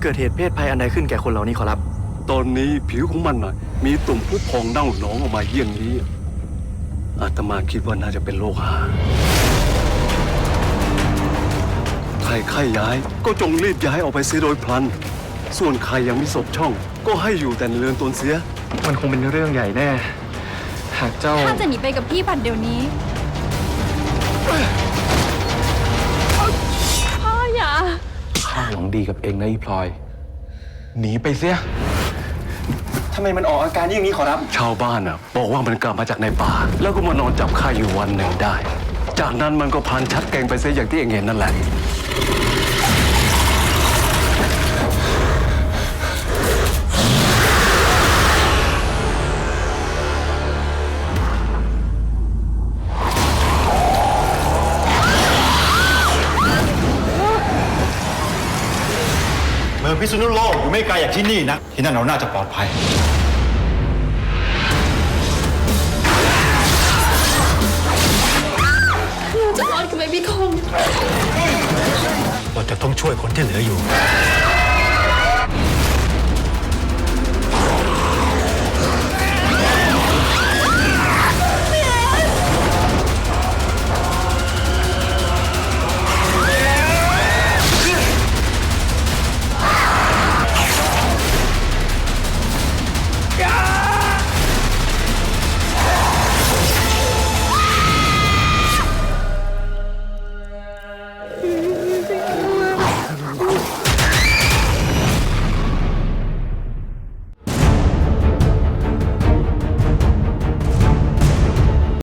เกิดเหตุเพศภัยอันใดขึ้นแก่คนเหล่านี้ขอรับ ตอนนี้ผิวของมันน่ะมีตุ่มผู้พองเน่าหนองออกมาเยี่ยงนี้ อาตมาคิดว่าน่าจะเป็นโรคหาใครไข้ย้ายก็จงรีบย้ายออกไปเสียโดยพลัน ส่วนใครยังไม่ศพช่อง ก็ให้อยู่แต่ในเรือนตนเสีย มันคงเป็นเรื่องใหญ่แน่ หากเจ้า ข้าจะหนีไปกับพี่บัดเดี๋ยวนี้ ดีกับเองนะอีพลอย หนีไปเสีย ทำไมมันออกอาการอย่างนี้ขอรับ ชาวบ้านน่ะบอกว่ามันกลับมาจากในป่า แล้วก็มานอนจับข้าอยู่วันหนึ่งได้ จากนั้นมันก็พันชัดแกงไปเสียอย่างที่เองเห็นนั่นแหละ มืองพิษณุโลกอยู่ไม่ไกลจากที่นี่นะที่นั่นเราน่าจะปลอดภัยเราจะรอดกับไอ้พี่คง เราจะต้องช่วยคนที่เหลืออยู่พ